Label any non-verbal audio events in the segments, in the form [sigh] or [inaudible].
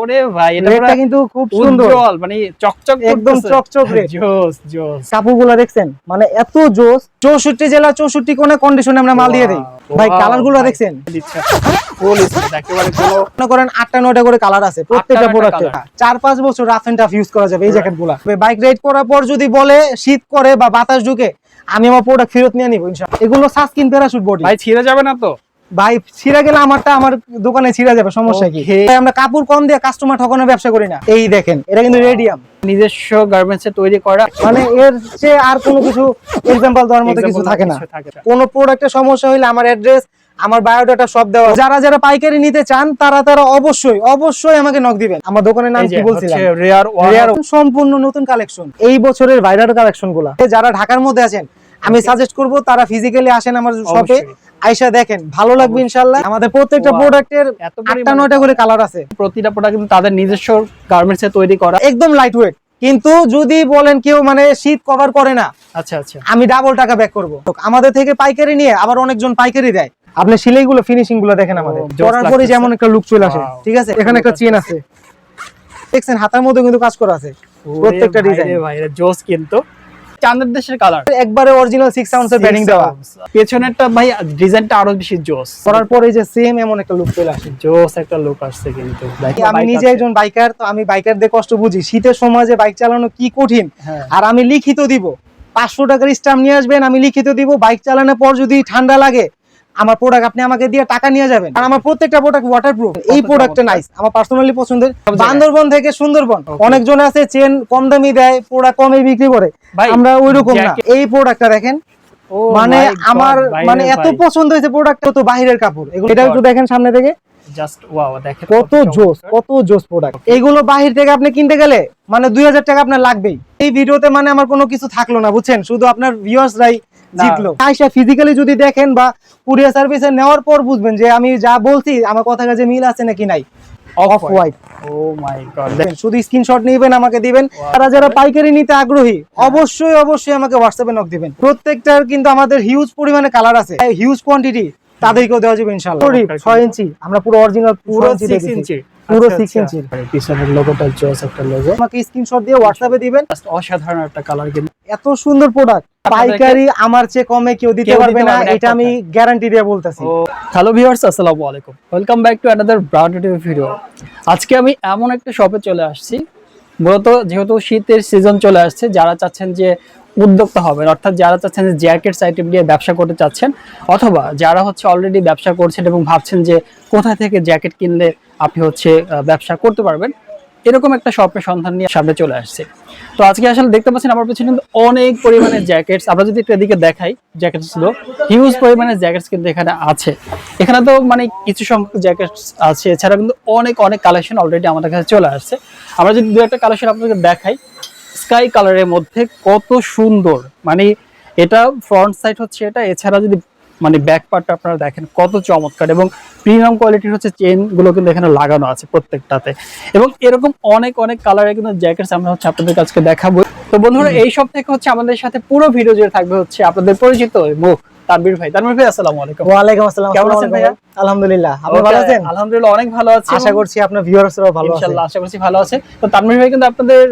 ওরে ভাই এটা কিন্তু খুব সুন্দর। মানে চকচক একদম চকচক red। জোস জোস। কাপড়গুলো দেখছেন? মানে এত জোস চৌষট্টি জেলা চৌষট্টি কোনে কন্ডিশনে আমরা মাল দিয়ে দিই। ভাই wow, কালারগুলো ভাই। দেখছেন? মনে করেন আটটা নয়টা করে কালার আছে প্রত্যেকটা প্রোডাক্টে চার পাঁচ বছর রাফ এন্ড টাফ ইউজ করা যাবে এই জ্যাকেটগুলা বাইক রাইড করার পর যদি বলে শীত করে বা বাতাস ঢুকে আমি আমার প্রোডাক্ট ফেরত নিয়ে নিবো ইনশাআল্লাহ। এগুলো সাসকিন প্যারাশুট বডি ভাই ছিঁড়ে যাবে না তো? ভাই ছিঁড়া গেলে আমারটা আমার দোকানে ছিঁড়া যাবে সমস্যা কি? আমরা কাপড় কম দিয়ে কাস্টমার ঠকানোর ব্যবসা করি না। এই দেখেন এটা কিন্তু রেডিয়াম নিজস্ব গার্মেন্টস তৈরি করা। মানে এর চেয়ে আর কোনো কিছু এক্সাম্পল দেওয়ার মতো কিছু থাকে না। কোন প্রোডাক্টের সমস্যা হইলে আমার অ্যাড্রেস আমার বায়োডাটা সব দেওয়া যারা যারা পাইকারি নিতে চান তারা তারা অবশ্যই অবশ্যই আমাকে নক দিবেন। আমার দোকানের নাম কি বলছিলাম? রেয়ার সম্পূর্ণ নতুন কালেকশন এই বছরের ভাইরাল কালেকশনগুলা। যারা ঢাকার মধ্যে আছেন আমি সাজেস্ট করব তারা ফিজিক্যালি আসেন আমার শপে। আইসা দেখেন ভালো লাগবে ইনশাআল্লাহ। আমাদের প্রত্যেকটা. প্রোডাক্টের আটটা নয়টা করে কালার আছে। প্রতিটা প্রোডাক্ট কিন্তু তাদের নিজস্ব গার্মেন্টস তৈরি করা। একদম লাইট ওয়েট কিন্তু যদি বলেন কেউ মানে শীত কভার করে না আচ্ছা আচ্ছা। আমি ডাবল টাকা ব্যাক করব। আমাদের থেকে পাইকারি নিয়ে আবার অনেকজন পাইকারি দেয়। আপনি সিলাই গুলো ফিনিশিংগুলো দেখেন আমাদের। জোস পরে যেমন একটা লুক চলে আসে। ঠিক আছে? এখানে একটা চেন আছে। দেখছেন হাতার মধ্যে কিন্তু কাজ করা আছে। প্রত্যেকটা ডিজাইন ভাই জোস কিন্তু। দেশের কালার একবারে অরিজিনাল আউন্সের ব্যাটিং দেওয়া। পেছনেরটা ভাই ডিজাইনটা আরও বেশি জোস। করার পরে যে সেম এমন একটা লুক চলে আসে। জোস একটা লুক আসছে কিন্তু। আমি নিজে একজন বাইকার তো আমি বাইকারদের কষ্ট বুঝি। শীতের সময় যে বাইক চালানো কি কঠিন হ্যাঁ। আর আমি লিখিত দিব। পাঁচশো টাকার স্টাম্প নিয়ে আসবেন আমি লিখিত দিব। বাইক চালানোর পর যদি ঠান্ডা লাগে আমার প্রোডাক্ট আপনি আমাকে দিয়ে টাকা নিয়ে যাবেন। আর আমার প্রত্যেকটা প্রোডাক্ট ওয়াটারপ্রুফ এই প্রোডাক্টটা নাইস আমার পার্সোনালি পছন্দের। বান্দরবন থেকে সুন্দরবন. অনেকজন আছে চেন কম দামি দেয় প্রোডাক্ট কমে বিক্রি করে। আমরা ওই রকম না এই প্রোডাক্টটা দেখেন। মানে আমার মানে এত পছন্দ হয়েছে প্রোডাক্ট তো বাহিরের কাপড়। এগুলো এটা একটু দেখেন সামনে থেকে। জাস্ট ওয়াও দেখেন কত জোস কত জোস প্রোডাক্ট এগুলো বাহির থেকে আপনি কিনতে গেলে মানে দুই হাজার টাকা আপনার লাগবেই। এই ভিডিওতে মানে আমার কোনো কিছু থাকল না বুঝছেন? শুধু আপনার ভিউয়ার্সরাই জিতলো। আইসা ফিজিক্যালি যদি দেখেন বা কুরিয়ার সার্ভিসে নেওয়ার পর বুঝবেন যে আমি যা বলছি আমার কথা মিল আছে নাকি নাই। Off white oh my god শুধু স্ক্রিনশট নিবেন আমাকে দিবেন। তারা যারা পাইকারি নিতে আগ্রহী অবশ্যই অবশ্যই আমাকে হোয়াটসঅ্যাপে নক দিবেন। প্রত্যেকটার কিন্তু আমাদের হিউজ পরিমাণে কালার আছে। হিউজ কোয়ান্টিটি তাদেরকেও দেওয়া যাবে ইনশাআল্লাহ। ইঞ্চি আমরা পুরো অরিজিনাল পুরো পুরো 6 ইঞ্চি পুরো আচ্ছা, 6 আচ্ছা। পিছনের লোগোটা জোস একটা লোগো আমাকে স্ক্রিনশট দিয়ে হোয়াটসঅ্যাপে দিবেন। অসাধারণ একটা কালার কিন্তু এত সুন্দর প্রোডাক্ট পাইকারি আমার চেয়ে কমে কেউ দিতে পারবে না এটা আমি গ্যারান্টি দিয়ে বলতেছি। হ্যালো ভিউয়ার্স আসসালামু আলাইকুম। Welcome back to another brown TV video আজকে আমি এমন একটা শপে চলে আসছি। মূলত যেহেতু শীতের সিজন চলে আসছে যারা চাচ্ছেন যে উদ্যোক্তা হবেন। অর্থাৎ যারা চাচ্ছেন যে জ্যাকেটস আইটেম নিয়ে ব্যবসা করতে চাচ্ছেন, অথবা যারা হচ্ছে অলরেডি ব্যবসা করছেন এবং ভাবছেন যে কোথা থেকে জ্যাকেট কিনলে আপনি হচ্ছে ব্যবসা করতে পারবেন, এরকম একটা শপের সন্ধান নিয়ে সামনে চলে আসছে। তো আজকে আসলে দেখতে পাচ্ছেন আমার পেছনে কিন্তু অনেক পরিমাণে জ্যাকেটস। আমরা যদি একটু এদিকে দেখাই, জ্যাকেটসগুলো হিউজ পরিমাণে জ্যাকেটস কিন্তু এখানে আছে। এখানে তো মানে কিছু সংখ্যক জ্যাকেটস আছে এছাড়া কিন্তু অনেক অনেক কালেকশন অলরেডি আমাদের কাছে চলে আসছে। আমরা যদি দু একটা কালেকশন আপনাদের দেখাই স্কাই কালারের মধ্যে কত সুন্দর। মানে এটা ফ্রন্ট সাইড হচ্ছে এটা এছাড়া যদি মানে ব্যাক পার্টটা আপনারা দেখেন কত চমৎকার এবং প্রিমিয়াম কোয়ালিটির হচ্ছে চেনগুলো কিন্তু এখানে লাগানো আছে প্রত্যেকটাতে। এবং এরকম অনেক অনেক কালারের কিন্তু জ্যাকেটস আমরা হচ্ছে আপনাদের কাছে দেখাবো। তো বন্ধুরা এই সব থেকে হচ্ছে আমাদের সাথে পুরো ভিডিও জুড়ে থাকবে হচ্ছে আপনাদের পরিচিত মুখ তানবীর ভাই। তানবীর ভাই আসসালামু আলাইকুম। ওয়ালাইকুম আসসালাম কেমন আছেন ভাইয়া? আলহামদুলিল্লাহ আপনি ভালো আছেন? আলহামদুলিল্লাহ অনেক ভালো আছি। আশা করছি আপনার ভিউয়ার্সরাও ভালো আছে ইনশাআল্লাহ আশা করছি ভালো আছে। তো ভাই কিন্তু আপনাদের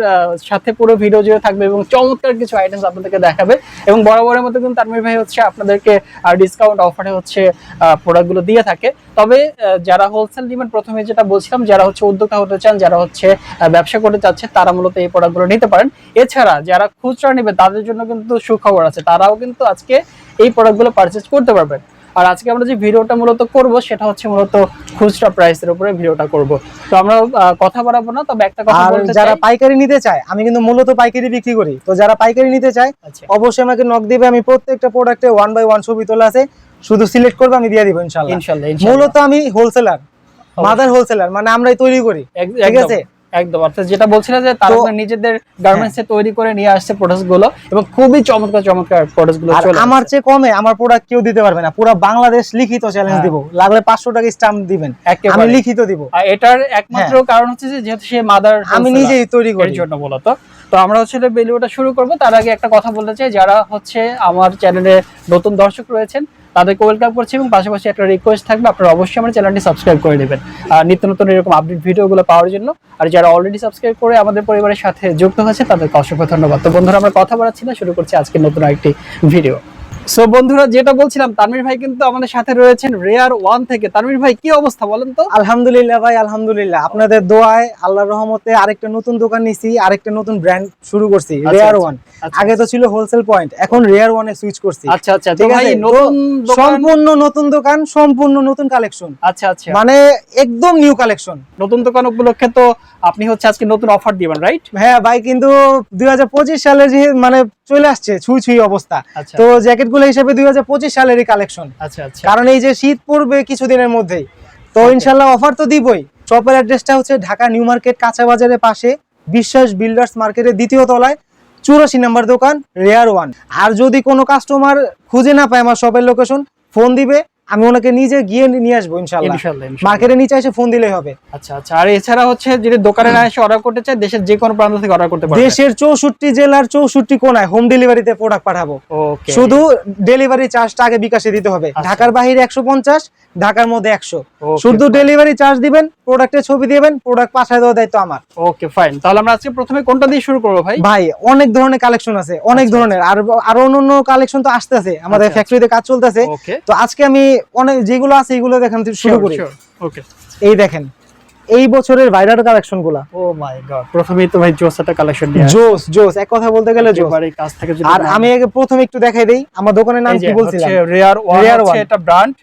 সাথে পুরো ভিডিও জুড়ে থাকবে এবং চমৎকার কিছু আইটেমস আপনাদেরকে দেখাবে। এবং বরাবরের মতো কিন্তু ভাই হচ্ছে আপনাদেরকে ডিসকাউন্ট অফারে হচ্ছে প্রোডাক্টগুলো দিয়ে থাকে। তবে যারা হোলসেল নেবেন প্রথমে যেটা বলছিলাম যারা হচ্ছে উদ্যোক্তা হতে চান যারা হচ্ছে ব্যবসা করতে চাচ্ছে তারা মূলত এই প্রোডাক্টগুলো নিতে পারেন। এছাড়া যারা খুচরা নেবে তাদের জন্য কিন্তু সুখবর আছে। তারাও কিন্তু আজকে এই প্রোডাক্টগুলো পারচেজ করতে পারবেন। আর আজকে আমরা যে ভিডিওটা মূলত করব সেটা হচ্ছে মূলত খুচরা প্রাইসের উপরে ভিডিওটা করব। তো আমরা কথা বাড়াবো না তবে একটা কথা বলতে যারা পাইকারি নিতে চায় আমি কিন্তু মূলত পাইকারি বিক্রি করি। তো যারা পাইকারি নিতে চায় আচ্ছা। অবশ্যই আমাকে নক দিবে। আমি প্রত্যেকটা প্রোডাক্টে ওয়ান বাই ওয়ান ছবি তোলা আছে। শুধু সিলেক্ট করবে আমি দিয়ে দিব ইনশাআল্লাহ। ইনশাআল্লাহ মূলত আমি হোলসেলার মাদার হোলসেলার মানে আমরাই তৈরি করি। ঠিক আছে? একদম। অর্থাৎ যেটা বলছিল যে তারা নিজেদের গার্মেন্টস এ তৈরি করে নিয়ে আসছে প্রোডাক্টগুলো এবং খুবই চমৎকার চমৎকার প্রোডাক্টগুলো চলে আমার চেয়ে কমে আমার প্রোডাক্ট কেউ দিতে পারবে না। পুরো বাংলাদেশ লিখিত চ্যালেঞ্জ হ্যাঁ। দিব। লাগলে পাঁচশো টাকা স্টাম্প দিবেন। আমি লিখিত দিব। আর এটার একমাত্র কারণ হচ্ছে যে যেহেতু সে মাদার আমি নিজেই তৈরি করি। জন্য মূলত তো আমরা হচ্ছে ভিডিওটা শুরু করব। তার আগে একটা কথা বলতে চাই যারা হচ্ছে আমার চ্যানেলে নতুন দর্শক রয়েছেন তাদেরকে ওয়েলকাম করছি এবং পাশাপাশি একটা রিকোয়েস্ট থাকবে, আপনারা অবশ্যই আমার চ্যানেলটি সাবস্ক্রাইব করে নেবেন। আর নিত্য নতুন এরকম আপডেট ভিডিওগুলো পাওয়ার জন্য, আর যারা অলরেডি সাবস্ক্রাইব করে আমাদের পরিবারের সাথে যুক্ত হয়েছে, তাদেরকে অসংখ্য ধন্যবাদ। তো বন্ধুরা, আমরা কথা বলাচ্ছি না, শুরু করছি আজকে নতুন একটি ভিডিও সো বন্ধুরা যেটা বলছিলাম তানভীর ভাই কিন্তু আমাদের সাথে রয়েছেন রেয়ার ওয়ান থেকে। তানভীর ভাই কি অবস্থা বলেন তো? আলহামদুলিল্লাহ ভাই আলহামদুলিল্লাহ। আপনাদের দোয়ায় আল্লাহর রহমতে আরেকটা নতুন দোকান নিছি আরেকটা নতুন ব্র্যান্ড শুরু করছি আচ্ছা, রেয়ার আচ্ছা। ওয়ান আচ্ছা। আগে তো ছিল হোলসেল পয়েন্ট এখন রেয়ার ওয়ানে সুইচ করছি। আচ্ছা আচ্ছা ঠিক ভাই আছে? সম্পূর্ণ নতুন দোকান সম্পূর্ণ নতুন কালেকশন আচ্ছা আচ্ছা। মানে একদম নিউ কালেকশন নতুন দোকান উপলক্ষে তো আপনি হচ্ছে আজকে নতুন অফার দিবেন রাইট হ্যাঁ ভাই কিন্তু দুই হাজার পঁচিশ সালে যে মানে চলে আসছে ছুঁই ছুঁই অবস্থা। আচ্ছা। তো জ্যাকেটগুলো হিসেবে দুই সালেরই কালেকশন আচ্ছা আচ্ছা। কারণ এই যে শীত পড়বে কিছুদিনের মধ্যেই। তো ইনশাল্লাহ অফার তো দিবই। শপের অ্যাড্রেসটা হচ্ছে ঢাকা নিউ মার্কেট কাঁচা বাজারের পাশে বিশ্বাস বিল্ডার্স মার্কেটের দ্বিতীয় তলায় চুরাশি নাম্বার দোকান রেয়ার ওয়ান। আর যদি কোনো কাস্টমার খুঁজে না পায় আমার শপের লোকেশন ফোন দিবে। আমি ওনাকে নিজে গিয়ে নিয়ে আসব ইনশাল্লাহ। মার্কেটের নিচে এসে ফোন দিলেই হবে। আচ্ছা আচ্ছা আর এছাড়া হচ্ছে যদি দোকানে না এসে অর্ডার করতে চায় দেশের যে কোনো প্রান্ত থেকে অর্ডার করতে পারবে। দেশের চৌষট্টি জেলার চৌষট্টি কোনায় হোম ডেলিভারিতে প্রোডাক্ট পাঠাবো। শুধু ডেলিভারি চার্জটা আগে বিকাশে দিতে হবে। আচ্ছা। ঢাকার বাহিরে একশো পঞ্চাশ ঢাকার মধ্যে একশো। শুধু ডেলিভারি চার্জ দিবেন প্রোডাক্টের ছবি দিবেন প্রোডাক্ট পাঠায় দেওয়ার দায়িত্ব আমার। ওকে ফাইন তাহলে আমরা আজকে প্রথমে কোনটা দিয়ে শুরু করব ভাই? ভাই অনেক ধরনের কালেকশন আছে অনেক আচ্ছা, ধরনের। আর আরও অন্য কালেকশন তো আসতেছে আমাদের আচ্ছা, ফ্যাক্টরিতে কাজ চলতেছে। তো আজকে আমি অনেক যেগুলো আছে এগুলো দেখান শুরু করি। ওকে এই দেখেন এই বছরের ভাইরাল কালেকশনগুলা। ও মাই গড প্রথমেই তো ভাই জোস একটা কালেকশন নিয়ে জোস জোস এক কথা বলতে গেলে জোস। একেবারে কাছ থেকে আর আমি আগে প্রথমে একটু দেখাই দেই আমার দোকানের নাম কি বলছিলাম? রেয়ার ওয়ান এটা ব্র্যান্ড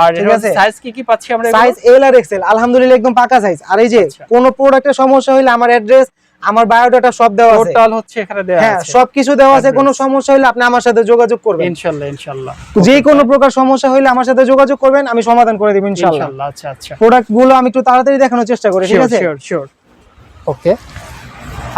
আর সাইজ কি কি পাচ্ছি আমরা সাইজ এল আর আলহামদুলিল্লাহ একদম পাকা সাইজ আর এই যে আচ্ছা। কোন প্রোডাক্টের সমস্যা আমার অ্যাড্রেস আমার বায়োডাটা সব দেওয়া আছে। টোটাল হচ্ছে এখানে দেওয়া হ্যাঁ সবকিছু দেওয়া আছে। কোনো সমস্যা হইলে আপনি আমার সাথে যোগাযোগ করবেন। ইনশাআল্লাহ ইনশাআল্লাহ যে কোনো প্রকার সমস্যা হইলে আমার সাথে যোগাযোগ করবেন আমি সমাধান করে দিব ইনশাআল্লাহ ইনশাআল্লাহ আচ্ছা আচ্ছা। প্রোডাক্টগুলো আমি একটু তাড়াতাড়ি দেখানোর চেষ্টা করি ঠিক আছে? শিওর শিওর ওকে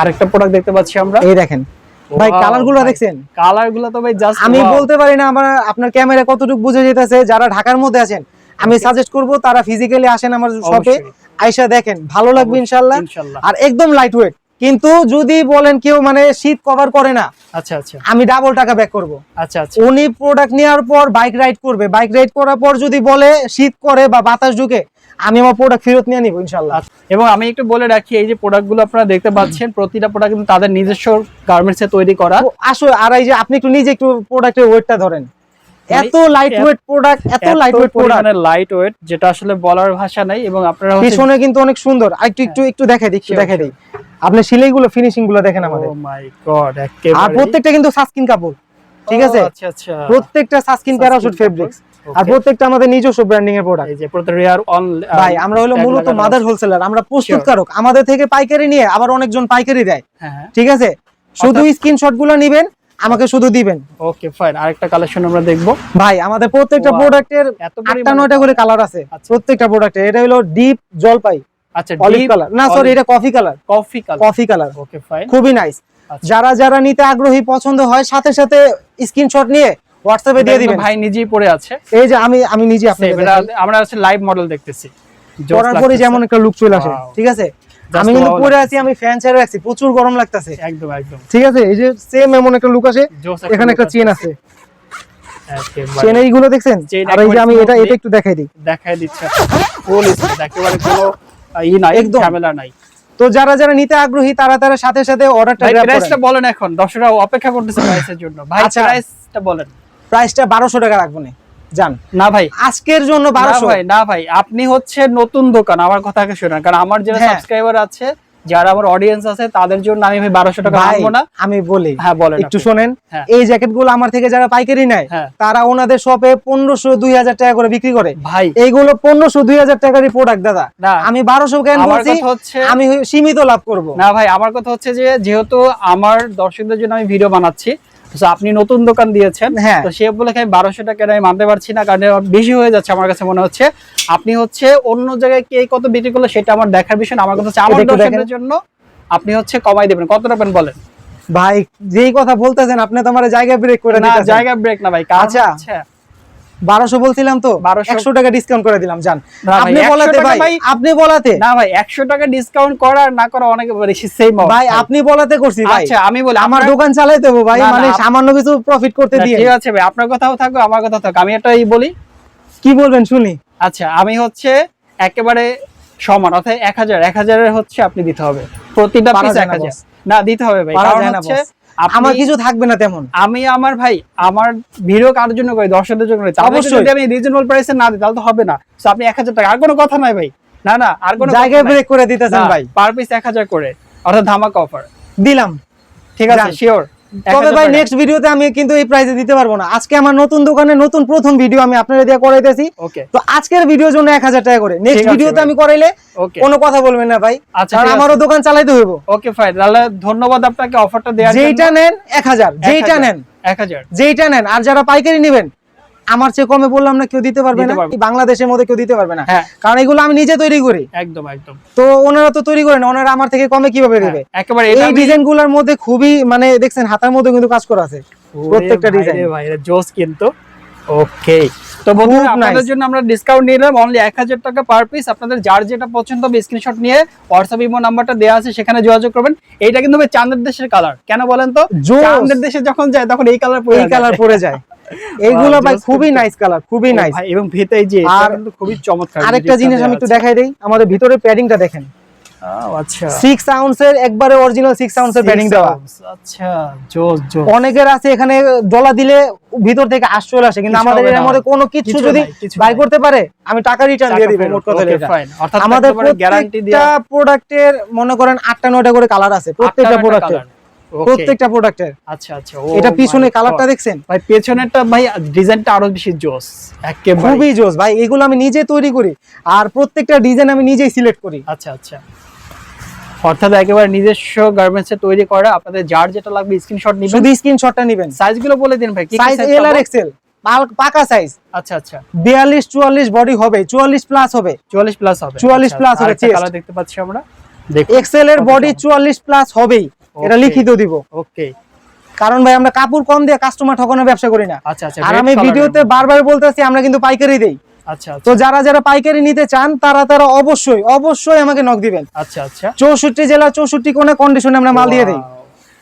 আরেকটা প্রোডাক্ট দেখতে পাচ্ছি আমরা। এই দেখেন। ভাই কালারগুলো দেখছেন? কালারগুলো তো ভাই জাস্ট আমি বলতে পারি না আমার আপনার ক্যামেরা কতটুকু বুঝে যেতেছে যারা ঢাকার মধ্যে আছেন আমি সাজেস্ট করব তারা ফিজিক্যালি আসেন আমার শপে আইসা দেখেন ভালো লাগবে ইনশাআল্লাহ ইনশাআল্লাহ আর একদম লাইট ওয়েট কিন্তু যদি বলেন কেউ মানে শীত কভার করে না আচ্ছা আচ্ছা। আমি ডাবল টাকা ব্যাক করব। আচ্ছা আচ্ছা। উনি প্রোডাক্ট নেওয়ার পর বাইক রাইড করবে। বাইক রাইড করার পর যদি বলে শীত করে বা বাতাস ঢুকে আমি আমার প্রোডাক্ট ফেরত নিয়ে নিব ইনশাআল্লাহ। আচ্ছা। এবং আমি একটু বলে রাখি এই যে প্রোডাক্টগুলো আপনারা দেখতে পাচ্ছেন প্রতিটা প্রোডাক্ট কিন্তু তাদের নিজস্ব গার্মেন্টসে তৈরি করা। তো আসো আর এই যে আপনি একটু নিজে একটু প্রোডাক্টের ওয়েটটা ধরেন। এত লাইট ওয়েট প্রোডাক্ট এত light weight product light weight যেটা আসলে বলার ভাষা নাই এবং আপনারা পিছনে কিন্তু অনেক সুন্দর। একটু একটু একটু দেখাই দিই একটু দেখাই দিই। আপনি সিলাই গুলো ফিনিশিংগুলো দেখেন আমাদের। ও মাই গড আর প্রত্যেকটা কিন্তু সাস্কিন কাপড় ঠিক আছে? আচ্ছা আচ্ছা। প্রত্যেকটা সাস্কিন প্যারাশুট ফেব্রিক্স. আর প্রত্যেকটা আমাদের নিজস্ব ব্র্যান্ডিং এর প্রোডাক্ট এই যে প্রত্যেক রেয়ার অন ভাই আমরা হলো মূলত মাদার হোলসেলার আমরা প্রস্তুতকারক। আমাদের থেকে পাইকারি নিয়ে আবার অনেকজন পাইকারি দেয়। হ্যাঁ ঠিক আছে? শুধু স্ক্রিনশটগুলো নিবেন আমাকে শুধু দিবেন। ওকে ফাইন আরেকটা কালেকশন আমরা দেখব। ভাই আমাদের প্রত্যেকটা প্রোডাক্টের আটটা নয়টা করে কালার আছে। আচ্ছা। প্রত্যেকটা প্রোডাক্টে এটা হলো ডিপ জলপাই। আচ্ছা অলিভ কালার না সরি এটা coffee colour coffee colour coffee colour okay fine খুবই নাইস আচ্ছা। যারা যারা নিতে আগ্রহী পছন্দ হয় সাথে সাথে স্ক্রিনশট নিয়ে হোয়াটসঅ্যাপে দিয়ে দিবেন। ভাই নিজেই পরে আছে। এই যে আমি আমি নিজে আপনাকে আমরা হচ্ছে লাইভ মডেল দেখতেছি। পরার পরে যেমন একটা লুক চলে আসে ঠিক আছে? আমি কিন্তু পরে আছি আমি ফ্যান ছেড়ে রাখছি প্রচুর গরম লাগতেছে। একদম একদম। ঠিক আছে? এই যে সেম এমন একটা লুক আসে এখানে একটা চেন আছে। চেন এইগুলো দেখছেন? আর এই যে আমি এটা এটা একটু দেখাই দিই। দেখাই দিচ্ছি। ফুল স্পিড একেবারে কোনো ই নাই একদম। ঝামেলা নাই। তো যারা যারা নিতে আগ্রহী তারা তারা সাথে সাথে অর্ডারটা প্রাইসটা বলেন এখন। দর্শকরা অপেক্ষা করতেছে প্রাইসের জন্য। ভাই আচ্ছা। প্রাইসটা বলেন। প্রাইসটা বারোশো টাকা রাখব না। জান না ভাই। আজকের জন্য 1200 ভাই না ভাই। আপনি হচ্ছে নতুন দোকান আমার কথা শোনেন কারণ আমার যারা হ্যাঁ। সাবস্ক্রাইবার আছে যারা আমার অডিয়েন্স আছে তাদের জন্য আমি ভাই বারোশো টাকা আনব না। আমি বলি হ্যাঁ বলেন একটু শোনেন হ্যাঁ। এই জ্যাকেটগুলো আমার থেকে যারা পাইকারি নেয় হ্যাঁ। তারা ওনাদের শপে পনেরোশো দুই হাজার টাকা করে বিক্রি করে। ভাই। এইগুলো পনেরোশো দুই হাজার টাকারই প্রোডাক্ট দাদা। না। আমি বারোশো কেন বলছি? আমি সীমিত লাভ করব। না ভাই আমার কথা হচ্ছে যে যেহেতু আমার দর্শকদের জন্য আমি ভিডিও বানাচ্ছি আপনি নতুন দোকান দিয়েছেন হ্যাঁ। তো সে বলে আমি বারোশো টাকা আমি মানতে পারছি না কারণ বেশি হয়ে যাচ্ছে আমার কাছে মনে হচ্ছে আপনি হচ্ছে অন্য জায়গায় কে কত বিক্রি করল সেটা আমার দেখার বিষয় আমার কথা হচ্ছে আমার। দর্শকদের জন্য আপনি হচ্ছে কমাই দেবেন কত রাখবেন বলেন ভাই যেই কথা বলতেছেন আপনি তো আমার জায়গা ব্রেক করে না জায়গা ব্রেক না ভাই আচ্ছা। বারোশো বলছিলাম তো? 1200 একশো টাকা ডিসকাউন্ট করে দিলাম জান। আপনি বলাতে ভাই আপনি বলাতে। না ভাই একশো টাকা ডিসকাউন্ট করা না করা অনেক সেম ভাই আপনি বলাতে করছি আচ্ছা আমি বলি আমার দোকান চালাই দেবো ভাই মানে সামান্য কিছু প্রফিট করতে দিয়ে। ঠিক আছে ভাই আপনার কথাও থাকবে আমার কথা থাকবে আমি এটাই বলি। কি বলবেন শুনি। আচ্ছা আমি হচ্ছে একেবারে সমান অর্থাৎ এক হাজার এক হাজারের হচ্ছে আপনি দিতে হবে। প্রতিটা পারা পিস এক হাজার। না, দিতে হবে ভাই কারণ হচ্ছে আমার কিছু থাকবে না তেমন। আমি আমার ভাই আমার ভিডিও কার জন্য করি? দর্শকদের জন্য অবশ্যই। যদি আমি রিজনেবল প্রাইসে না দিই তাহলে তো হবে না। তো আপনি এক হাজার টাকা আর কোনো কথা নাই ভাই। না না আর কোনো জায়গায় ব্রেক করে দিতেছেন ভাই। পার পিস এক হাজার করে অর্থাৎ ধামাকা অফার দিলাম। ঠিক আছে শিওর তবে ভাই নেক্সট ভিডিওতে আমি কিন্তু এই প্রাইজে দিতে পারব না। আজকে আমার নতুন দোকানে নতুন প্রথম ভিডিও আমি আপনাদের দিয়ে করাইতেছি। তো আজকের ভিডিওর জন্য এক হাজার টাকা করে। নেক্সট ভিডিওতে আমি করাইলে কোনো কথা বলবেন না ভাই। আচ্ছা, কারণ আমারও দোকান চালাইতে হইব। ওকে ফাইন তাহলে ধন্যবাদ আপনাকে অফারটা দেওয়ার জন্য। যেইটা নেন এক হাজার। যেইটা নেন। এক হাজার। যেইটা নেন। আর যারা পাইকারি নেবেন আমার চেয়ে কমে বললাম না কেউ দিতে পারবে না। বাংলাদেশের মধ্যে কেউ দিতে পারবে না। হ্যাঁ। কারণ এগুলো আমি নিজে তৈরি করি। একদম একদম। তো ওনারা তো তৈরি করেন ওনারা আমার থেকে কমে কীভাবে দেবে? হ্যাঁ, একেবারে এই ডিজাইনগুলার মধ্যে খুবই মানে দেখছেন হাতার মধ্যে কিন্তু কাজ করা আছে। প্রত্যেকটা ডিজাইন। ভাই জোস কিন্তু। ওকে তো বন্ধুরা আপনাদের জন্য আমরা ডিসকাউন্ট নিলাম। অনলি এক হাজার টাকা পার পিস আপনাদের যার যেটা পছন্দ হবে স্ক্রিনশট নিয়ে হোয়াটসঅ্যাপ ইমো নাম্বারটা দেওয়া আছে সেখানে যোগাযোগ করবেন। এইটা কিন্তু চাঁদের দেশের কালার কেন বলেন তো। চাঁদের দেশে যখন যায় তখন এই কালার এই কালার পরে যায়। [laughs] [laughs] এইগুলো ভাই খুবই নাইস কালার খুবই নাইস ভাই এবং ভিতরে যে আর খুবই চমৎকার আরেকটা জিনিস আমি একটু দেখাই দেই। আমাদের ভিতরে প্যাডিংটা দেখেন। আচ্ছা। সিক্স আউন্সের একবারে অরিজিনাল সিক্স আউন্সের প্যাডিং দেওয়া। আচ্ছা জোস জোস অনেকের আছে এখানে ডলা দিলে ভিতর থেকে আশ চলে আসে কিন্তু আমাদের এর মধ্যে কোনো কিছু যদি বাই করতে পারে আমি টাকা রিটার্ন দিয়ে দিব আমাদের প্রত্যেকটা প্রোডাক্টের মনে করেন আটটা নয়টা করে কালার আছে। প্রত্যেকটা প্রোডাক্টের প্রত্যেকটা প্রোডাক্টের। আচ্ছা আচ্ছা। এটা পিছনে কালারটা দেখছেন? ভাই পেছনেরটা ভাই ডিজাইনটা আরও বেশি জোস একেবারে। খুবই জোস ভাই এগুলো আমি নিজে তৈরি করি আর প্রত্যেকটা ডিজাইন আমি নিজেই সিলেক্ট করি। আচ্ছা আচ্ছা। অর্থাৎ একেবারে নিজস্ব গার্মেন্টস এ তৈরি করা আপনাদের যার যেটা লাগবে স্ক্রিনশট নিবেন। শুধু স্ক্রিনশটটা নেবেন। সাইজগুলো বলে দিন ভাই কি সাইজ এল আর? এক্সেল পাকা সাইজ আচ্ছা আচ্ছা। বিয়াল্লিশ চুয়াল্লিশ বডি হবে চুয়াল্লিশ প্লাস হবে। 44 প্লাস হবে। 44 plus হবে, কালার দেখতে পাচ্ছি আমরা। এক্সেল এর বডি সুন্দর। চুয়াল্লিশ প্লাস হবেই। এটা লিখিত দিব। ওকে কারণ ভাই আমরা কাপড় কম দিয়ে কাস্টমার ঠকানোর ব্যবসা করি না। আচ্ছা আচ্ছা আর আমি ভিডিওতে। বারবার বলতেছি আমরা কিন্তু পাইকারি দেই। আচ্ছা তো আচ্ছা। যারা যারা পাইকারি নিতে চান তারা তারা অবশ্যই অবশ্যই আমাকে নক দিবেন। আচ্ছা আচ্ছা। চৌষট্টি জেলা চৌষট্টি কোনে কন্ডিশনে আমরা মাল দিয়ে দিই।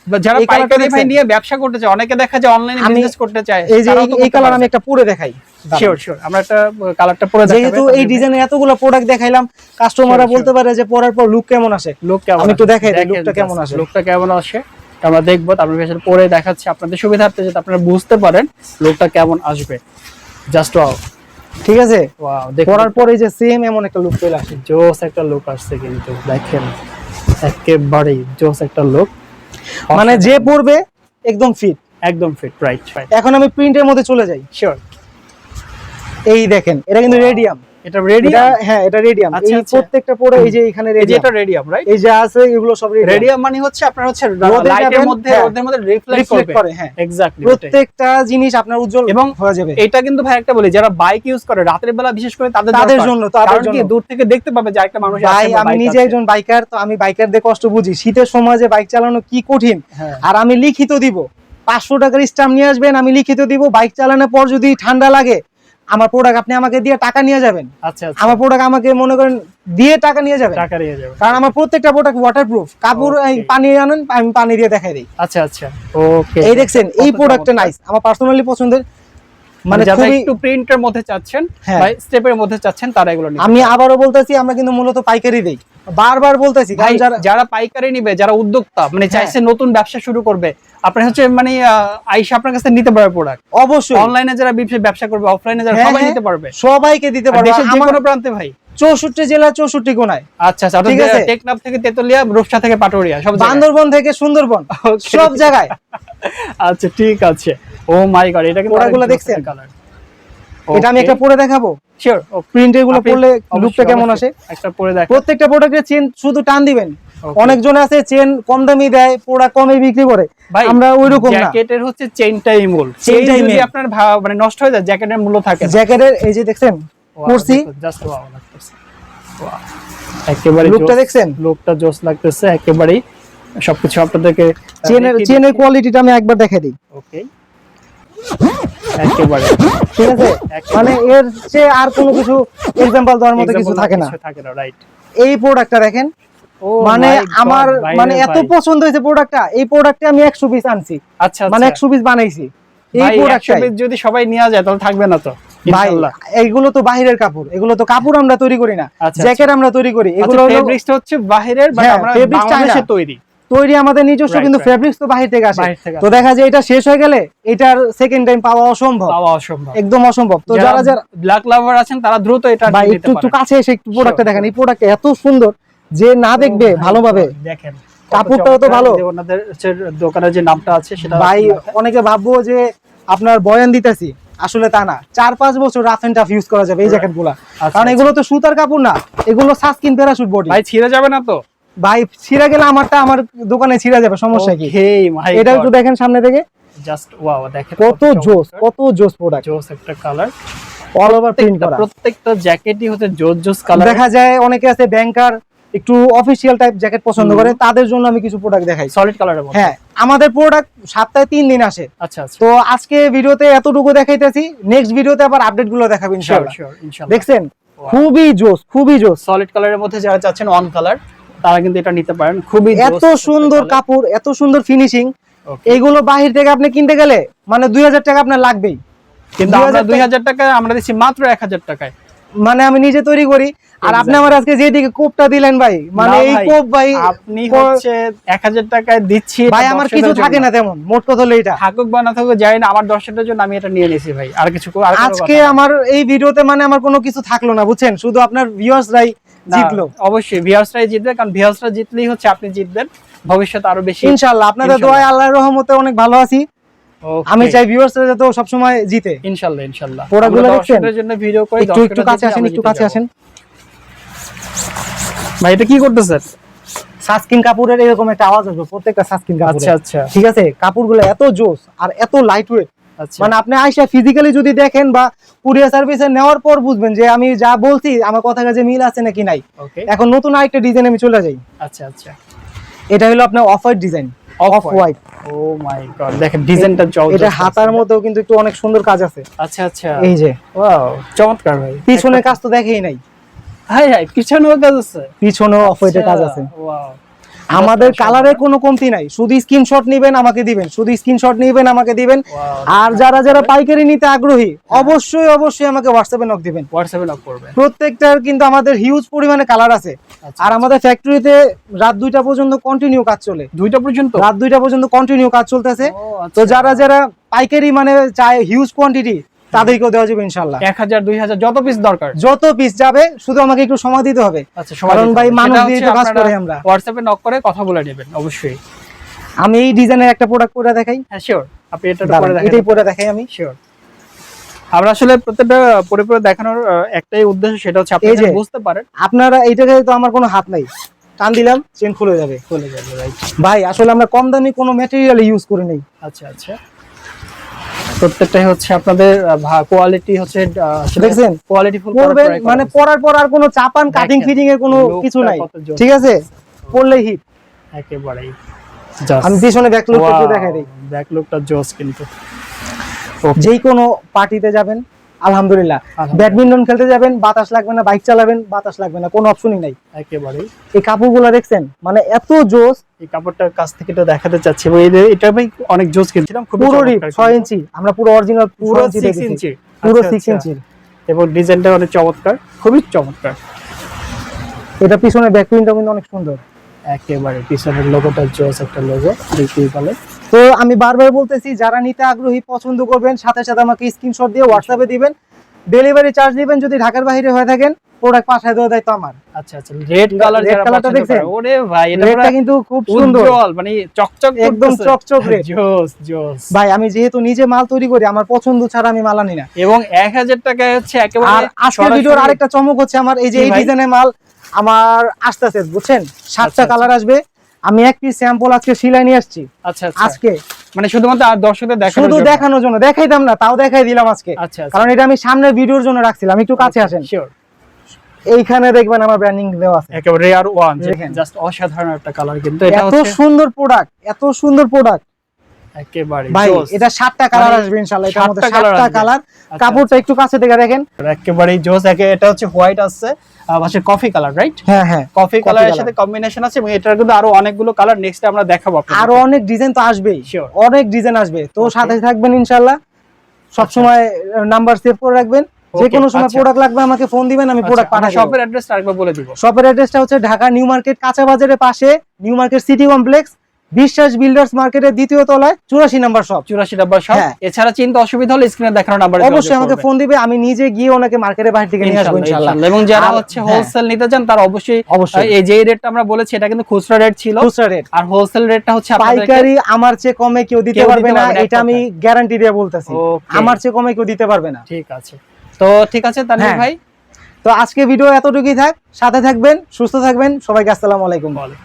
যারা পাইকারি ভাই নিয়ে ব্যবসা করতে চায় অনেকে দেখা যায় অনলাইনে বিজনেস করতে চায় এই যে এই- কালার আমি একটা পরে দেখাই। শিওর শিওর আমরা একটা কালারটা পরে দেখাবো যেহেতু এই ডিজাইনের এতগুলো প্রোডাক্ট দেখাইলাম কাস্টমাররা বলতে পারে যে পরার পর লুক কেমন আসে? লুক কেমন আমি একটু দেখাই দিই, দেখেন কেমন আসে। লুকটা কেমন আসে। আমরা দেখব তারপর পেছনে পরে দেখাচ্ছি আপনাদের সুবিধার্থে যাতে আপনারা বুঝতে পারেন লুকটা কেমন আসবে। জাস্ট ওয়াও ঠিক আছে? ওয়াও পরার পর যে সেম এমন একটা লুক চলে আসে। জোস একটা লুক আসছে কিন্তু দেখেন। একেবারেই জোস একটা লুক মানে যে পড়বে একদম ফিট একদম ফিট রাইট এখন আমি প্রিন্টের মধ্যে চলে যাই শিওর এই দেখেন এটা কিন্তু রেডিয়াম এটা রেডি এটা হ্যাঁ এটা রেডিয়াম আচ্ছা, এই আচ্ছা। প্রত্যেকটা পরে এই যে এখানে এই যে রেডিয়াম এটা রেডিয়াম রাইট এই যে আছে এগুলো সব রেডিয়াম রেডিয়াম মানে হচ্ছে আপনার হচ্ছে লাইটের মধ্যে হ্যাঁ। রোদের মধ্যে রিফ্লেক্ট করে হ্যাঁ। এক্স্যাক্টলি প্রত্যেকটা জিনিস আপনার উজ্জ্বল এবং হয়ে যাবে। এটা কিন্তু ভাই একটা বলি যারা বাইক ইউজ করে রাতের বেলা বিশেষ করে তাদের তাদের জন্য, তাদের জন্য। দূর থেকে দেখতে পাবে যে একটা মানুষ ভাই আমি নিজে একজন বাইকার তো আমি বাইকারদের কষ্ট বুঝি। শীতের সময় যে বাইক চালানো কি কঠিন? হ্যাঁ। আর আমি লিখিত দিব। পাঁচশো টাকার স্টাম্প নিয়ে আসবেন আমি লিখিত দিব। বাইক চালানোর পর যদি ঠান্ডা লাগে আমার প্রোডাক্ট আপনি আমাকে দিয়ে টাকা নিয়ে যাবেন। আচ্ছা আচ্ছা। আমার প্রোডাক্ট আমাকে মনে করেন দিয়ে টাকা নিয়ে যাবেন। টাকা নিয়ে যাবেন। কারণ আমার প্রত্যেকটা প্রোডাক্ট ওয়াটারপ্রুফ কাপড় এই পানি আনেন আমি পানি দিয়ে দেখাই দিই। আচ্ছা আচ্ছা। ওকে এই দেখছেন এই প্রোডাক্টটা নাইস আমার পার্সোনালি পছন্দের মানে যারা খুবই একটু প্রিন্টের মধ্যে চাচ্ছেন হ্যাঁ। বা স্টেপের মধ্যে চাচ্ছেন তারা এগুলো আমি আবারও বলতেছি আমরা কিন্তু মূলত পাইকারি দেই। বারবার বলতেছি ভাই যারা পাইকারি নিবে যারা উদ্যোক্তা মানে হ্যাঁ। চাইছে নতুন ব্যবসা শুরু করবে আপনার হচ্ছে মানে আইসা আপনার কাছে নিতে পারবে প্রোডাক্ট অবশ্যই। অনলাইনে যারা ব্যবসা- করবে অফলাইনে যারা হ্যাঁ, সবাই হ্যাঁ। নিতে পারবে। সবাইকে দিতে পারব। দেশের যে কোনো প্রান্তে ভাই। চৌষট্টি জেলা চৌষট্টি কোনায়। আচ্ছা আচ্ছা ঠিক আছে। টেকনাফ থেকে তেতুলিয়া রূপসা থেকে পাটুরিয়া সব। বান্দরবন থেকে সুন্দরবন সব জায়গায়। আচ্ছা ঠিক আছে। ও মাই গড এটা কিন্তু দেখছেন? কালার এটা আমি একটা পরে দেখাবো? শিওর প্রিন্টেরগুলো পরলে লুকটা কেমন আসে? একটা পরে দেখ। প্রত্যেকটা প্রোডাক্টের চেন শুধু টান দিবেন. অনেকজন আছে চেন কম দামি দেয় কমে বিক্রি করে। ভাই আমরা ওইরকম না। জ্যাকেটের হচ্ছে চেইনটাই মূল। চেইন যদি আপনার মানে নষ্ট হয়ে যায় জ্যাকেটের মূল্য থাকে জ্যাকেটের এই যে দেখছেন করছি জাস্ট ওয়াও লাগতেছে। একেবারে লুকটা দেখছেন? লুকটা জোস লাগতেছে সবকিছু আপনাদেরকে চেনের চেনের কোয়ালিটিটা আমি একবার দেখাই দিই। ওকে একেবারে। ঠিক আছে? মানে এর চেয়ে আর কোনো কিছু এক্সাম্পল দেওয়ার মতো কিছু থাকে না। থাকে না রাইট এই প্রোডাক্টটা দেখেন। মানে আমার মানে এত পছন্দ হয়েছে প্রোডাক্টটা এই প্রোডাক্টে আমি একশো পিস আনছি। আচ্ছা মানে মানে একশো পিস বানাইছি। এই 100 যদি সবাই নিয়ে যায় তাহলে থাকবে না তো? ভাই ইনশাআল্লাহ তো বাহিরের কাপড়। এগুলো তো কাপড় আমরা তৈরি করি না। আচ্ছা, জ্যাকেট আমরা তৈরি করি। এগুলো এগুলো ফেব্রিক্সটা হচ্ছে বাহিরের বাট হ্যাঁ, আমরা বাংলাদেশে তৈরি। তৈরি আমাদের নিজস্ব কিন্তু ফেব্রিক্স তো বাহির থেকে আসে। তো দেখা যায় এটা শেষ হয়ে গেলে এটার সেকেন্ড টাইম পাওয়া অসম্ভব। পাওয়া অসম্ভব। একদম অসম্ভব। তো যারা যারা ব্ল্যাক লাভার আছেন তারা দ্রুত এটা ভাই একটু একটু কাছে এসে একটু প্রোডাক্টটা দেখেন। এই প্রোডাক্টটা এত সুন্দর যে না দেখবে ভালোভাবে। দেখেন। কাপড়টাও তো ভালো। ওনাদের দোকানের যে নামটা আছে সেটা ভাই অনেকে ভাববো যে আপনার বয়ান দিতেছি। আসলে তা না। চার পাঁচ বছর রাফ এন্ড টাফ ইউজ করা যাবে এই জ্যাকেটগুলা। আচ্ছা, কারণ এগুলো তো সুতার কাপড় না। এগুলো সাস্কিন প্যারাশুট বডি ভাই ছিঁড়ে যাবে না তো? ভাই ছিঁড়ে গেলে আমারটা আমার দোকানে ছিঁড়ে যাবে সমস্যা কি? এটা একটু দেখেন সামনে থেকে। জাস্ট ওয়াও দেখেন কত জোস কত জোস প্রোডাক্ট জোস একটা কালার অল ওভার প্রিন্ট করা। প্রত্যেকটা জ্যাকেটই হচ্ছে জোস জোস কালার দেখা যায় অনেকে আছে ব্যাংকার একটু অফিসিয়াল টাইপ জ্যাকেট পছন্দ করে তাদের জন্য আমি কিছু প্রোডাক্ট দেখাই। সলিড কালারের মধ্যে? হ্যাঁ আমাদের প্রোডাক্ট সপ্তাহে তিন দিন আসে। আচ্ছা আচ্ছা। তো আজকে ভিডিওতে এতটুকু দেখাইতেছি নেক্সট ভিডিওতে আবার আপডেটগুলো দেখাবো ইনশাআল্লাহ। দেখছেন? খুবই জোস খুবই জোস। সলিড কালারের মধ্যে যারা চাচ্ছেন অন কালার তারা কিন্তু এটা নিতে পারেন। খুবই এত সুন্দর কাপড় এত সুন্দর ফিনিশিং. এইগুলো বাহির থেকে আপনি কিনতে গেলে মানে দুই হাজার টাকা আপনার লাগবেই। কিন্তু আমরা দুই হাজার টাকা আমরা দিচ্ছি মাত্র এক হাজার টাকায়। মানে আমি নিজে তৈরি করি। আর আপনি আমার আজকে যেদিকে কোপটা দিলেন ভাই মানে এই কোপ ভাই আপনি হচ্ছে এক হাজার টাকায় দিচ্ছি ভাই আমার কিছু থাকে না তেমন মোট কথা হলো এটা থাকুক বা না থাকুক জানি না আমার দর্শকদের জন্য আমি এটা নিয়ে নিয়েছি ভাই। আর কিছু আজকে আমার এই ভিডিওতে মানে আমার কোনো কিছু থাকল না বুঝছেন? শুধু আপনার ভিউয়ার্সরাই না, জিতলো। অবশ্যই ভিউয়ার্সরাই জিতবে কারণ ভিউয়ার্সরা জিতলেই হচ্ছে আপনি জিতবেন। ভবিষ্যৎ আরও বেশি ইনশাআল্লাহ আপনাদের দোয়ায় আল্লাহর রহমতে অনেক ভালো আছি। আমি চাই ভিউয়ার্সরা যাতে সবসময় জিতে। ইনশাআল্লাহ ইনশাআল্লাহ। Product গুলো আমরা দেখছেন? জন্য ভিডিও করি একটু একটু কাছে আসেন একটু কাছে আসেন। ভাই এটা কি করতেছেন? সাসকিন কাপুরের এরকম একটা আওয়াজ আসবে প্রত্যেকটা সাসকিন কাপড়ে আচ্ছা আচ্ছা। ঠিক আছে? কাপড়গুলো এত জোস আর এত লাইট ওয়েট আচ্ছা মানে আপনি আইসা ফিজিক্যালি যদি দেখেন বা কুরিয়ার সার্ভিসে নেওয়ার পর বুঝবেন যে আমি যা বলছি আমার কথা কাজে মিল আছে নাকি নাই। এখন নতুন আরেকটা ডিজাইন আমি চলে যাই। আচ্ছা আচ্ছা। এটা হলো আপনার off white design off white oh my god দেখেন ডিজাইনটা এটা হাতার মধ্যেও কিন্তু একটু অনেক সুন্দর কাজ আছে। আচ্ছা আচ্ছা। এই যে। ওয়াও চমৎকার ভাই। পিছনের কাজ তো দেখেই নাই। হাই হাই পিছনেও কাজ আছে। পিছনেও অফ হোয়াইটের কাজ আছে। ওয়াও আমাদের কালারে কোনো কমতি নাই। শুধু স্ক্রিনশট নেবেন আমাকে দিবেন। শুধু স্ক্রিনশট নেবেন আমাকে দিবেন। আর যারা যারা পাইকারি নিতে আগ্রহী অবশ্যই অবশ্যই আমাকে হোয়াটসঅ্যাপে নক দিবেন। হোয়াটসঅ্যাপে নক করবেন। প্রত্যেকটার কিন্তু আমাদের হিউজ পরিমাণে কালার আছে। আচ্ছা, আর আমাদের ফ্যাক্টরিতে রাত দুইটা পর্যন্ত কন্টিনিউ কাজ চলে। দুইটা পর্যন্ত? রাত দুইটা পর্যন্ত কন্টিনিউ কাজ চলতেছে। আচ্ছা। তো যারা যারা পাইকারি মানে চায় হিউজ কোয়ান্টিটি তাদেরকেও দেওয়া যাবে ইনশাল্লাহ এক হাজার দুই হাজার যত পিস দরকার। যত পিস যাবে শুধু আমাকে একটু সময় দিতে হবে। আচ্ছা কারণ ভাই মানুষ দিয়ে তো কাজ করি আমরা। হোয়াটসঅ্যাপে নক করে কথা বলে নেবেন অবশ্যই। আমি এই ডিজাইনের একটা প্রোডাক্ট করে দেখাই। হ্যাঁ শিওর আপনি এটা করে দেখেন। এটাই পরে দেখাই আমি। শিওর আমরা আসলে প্রত্যেকটা পরে পরে দেখানোর একটাই উদ্দেশ্য সেটা হচ্ছে আপনি বুঝতে পারেন। আপনারা এইটাকে তো আমার কোনো হাত নাই। টান দিলাম চেন খুলে যাবে। চলে যাবে রাইট ভাই আসলে আমরা কম দামি কোনো ম্যাটেরিয়াল ইউজ করি নাই। আচ্ছা আচ্ছা। প্রত্যেকটাই হচ্ছে আপনাদের কোয়ালিটি হচ্ছে দেখছেন? কোয়ালিটি ফুল করবেন মানে পরার পর আর কোনো চাপান কাটিং ফিটিং এর কোনো কিছু নাই। ঠিক আছে? পরলে হিট একেবারেই। আমি পিছনে ব্যাক লুক একটু দেখাই দিই। ব্যাক লুকটা জোস কিন্তু। যেই কোনো পার্টিতে যাবেন আলহামদুলিল্লাহ। ব্যাডমিন্টন খেলতে যাবেন বাতাস লাগবে না বাইক চালাবেন বাতাস লাগবে না কোনো অপশনই নাই। একেবারেই। এই কাপড়গুলো দেখছেন মানে এত জোস। এই কাপড়টার কাছ থেকে তো দেখাতে চাচ্ছি এবং এটা ভাই অনেক জোস কিনছিলাম খুব পুরো রিপ ছয় ইঞ্চি আমরা পুরো অরিজিনাল পুরো পুরো সিক্স ইঞ্চি পুরো আচ্ছা, সিক্স আচ্ছা। এবং ডিজাইনটা অনেক চমৎকার খুবই চমৎকার। এটা পিছনে ব্যাক প্রিন্টটা কিন্তু অনেক সুন্দর। একেবারে পিছনের লোগোটা জোস একটা লোগো তো আমি বারবার বলতেছি যারা নিতে আগ্রহী পছন্দ করবেন সাথে সাথে আমাকে স্ক্রিনশট দিয়ে হোয়াটসঅ্যাপে দিবেন। ডেলিভারি চার্জ দিবেন যদি ঢাকার বাইরে হয়ে থাকেন প্রোডাক্ট পাঠায় দায়িত্ব আমার। আচ্ছা আচ্ছা রেড কালার colourটা পছন্দ দেখছেন? ওরে ভাই এটা কিন্তু খুব সুন্দর। মানে চকচক একদম চকচক। জোস জোস ভাই আমি যেহেতু নিজে মাল তৈরি করি আমার পছন্দ ছাড়া আমি মাল আনি না। এবং এক হাজার টাকায় হচ্ছে একেবারে আর আজকের ভিডিওর আরেকটা চমক হচ্ছে আমার এই যে এই? ডিজাইনের মাল আমার আসতেছে বুঝছেন? সাতটা আচ্ছা। কালার আসবে। আমি এক পিস স্যাম্পল আজকে সিলাই নিয়ে আসছি। আচ্ছা আচ্ছা। আজকে। মানে শুধুমাত্র আর দর্শকদের দেখানোর শুধু দেখানোর জন্য। দেখাইতাম না তাও দেখাই দিলাম আজকে। আচ্ছা আচ্ছা। কারণ এটা আমি সামনের ভিডিওর জন্য রাখছিলাম। একটু কাছে আসেন। শিওর এইখানে দেখবেন আমার ব্র্যান্ডিং দেওয়া আছে। একেবারে রেয়ার ওয়ান দেখেন। জাস্ট অসাধারণ একটা কালার কিন্তু। এটা এত সুন্দর প্রোডাক্ট এত সুন্দর প্রোডাক্ট একেবারে ভাই এটা সাতটা কালার মানে আসবে ইনশাআল্লাহ এটার মধ্যে সাতটা colour সাতটা আসবে। কালার আচ্ছা, কাপড়টা একটু কাছে থেকে দেখেন। একেবারে জোস। একে এটা হচ্ছে হোয়াইট আছে পাশে কফি কালার রাইট হ্যাঁ হ্যাঁ। কফি কালারের সাথে কম্বিনেশন আছে এবং এটার কিন্তু আরও অনেকগুলো কালার নেক্সট আমরা দেখাবো আপনাদের। আরও অনেক ডিজাইন তো আসবেই. অনেক ডিজাইন আসবে। তো সাথে থাকবেন ইনশাআল্লাহ। সব সময় নাম্বার সেভ করে রাখবেন। যে কোনো সময় আচ্ছা। প্রোডাক্ট লাগবে আমাকে ফোন দিবেন আমি প্রোডাক্ট আচ্ছা, পাঠাবো শপের আরেকবার বলে দিব। শপের অ্যাড্রেসটা হচ্ছে ঢাকা নিউ মার্কেট কাঁচা বাজারের পাশে new market city complex Biswas builders মার্কেটের দ্বিতীয় তলায় চুরাশি নাম্বার শপ চুরাশি নাম্বার শপ হ্যাঁ। এছাড়া চিন্তা অসুবিধা হলে স্ক্রিনে দেখানো নাম্বার অবশ্যই আমাকে ফোন দিবে আমি নিজে গিয়ে ওনাকে মার্কেটের বাইরে থেকে নিয়ে আসব ইনশাআল্লাহ এবং যারা হচ্ছে হ্যাঁ। হোলসেল নিতে চান তারা অবশ্যই অবশ্যই। এই যে রেটটা আমরা বলেছি এটা কিন্তু খুচরা রেট ছিল। খুচরা রেট আর হোলসেল রেটটা হচ্ছে পাইকারি আমার চেয়ে কমে কেউ দিতে পারবে না এটা আমি গ্যারান্টি দিয়ে বলতেছি। আমার চেয়ে কমে কেউ দিতে পারবে না। ঠিক আছে। তো ঠিক আছে তানভীর হ্যাঁ। ভাই। তো আজকে ভিডিও এতটুকুই থাক সাথে থাকবেন সুস্থ থাকবেন সবাইকে আসসালামু আলাইকুম। বলো